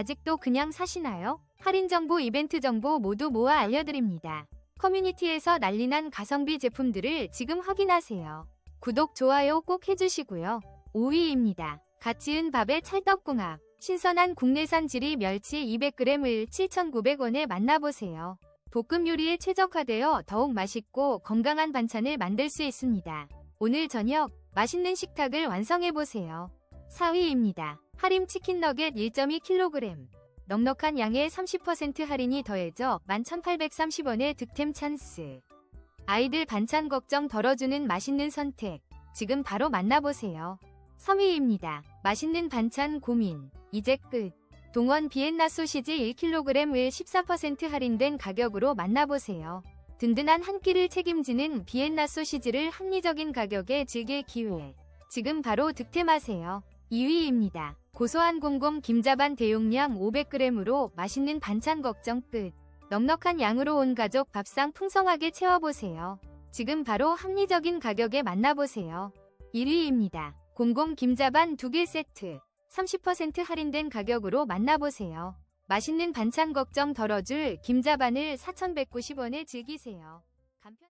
아직도 그냥 사시나요? 할인 정보, 이벤트 정보 모두 모아 알려드립니다. 커뮤니티에서 난리난 가성비 제품들을 지금 확인하세요. 구독, 좋아요 꼭 해주시고요. 5위입니다. 갓 지은 밥에 찰떡궁합. 신선한 국내산 지리 멸치 200g을 7,900원에 만나보세요. 볶음 요리에 최적화되어 더욱 맛있고 건강한 반찬을 만들 수 있습니다. 오늘 저녁 맛있는 식탁을 완성해보세요. 4위입니다. 하림 치킨 너겟 1.2kg. 넉넉한 양에 30% 할인이 더해져 11,830원의 득템 찬스. 아이들 반찬 걱정 덜어주는 맛있는 선택. 지금 바로 만나보세요. 3위입니다. 맛있는 반찬 고민. 이제 끝. 동원 비엔나 소시지 1kg을 14% 할인된 가격으로 만나보세요. 든든한 한 끼를 책임지는 비엔나 소시지를 합리적인 가격에 즐길 기회. 지금 바로 득템하세요. 2위입니다. 고소한 곰곰 김자반 대용량 500g으로 맛있는 반찬 걱정 끝. 넉넉한 양으로 온 가족 밥상 풍성하게 채워보세요. 지금 바로 합리적인 가격에 만나보세요. 1위입니다. 곰곰 김자반 2개 세트. 30% 할인된 가격으로 만나보세요. 맛있는 반찬 걱정 덜어줄 김자반을 4,190원에 즐기세요. 간편...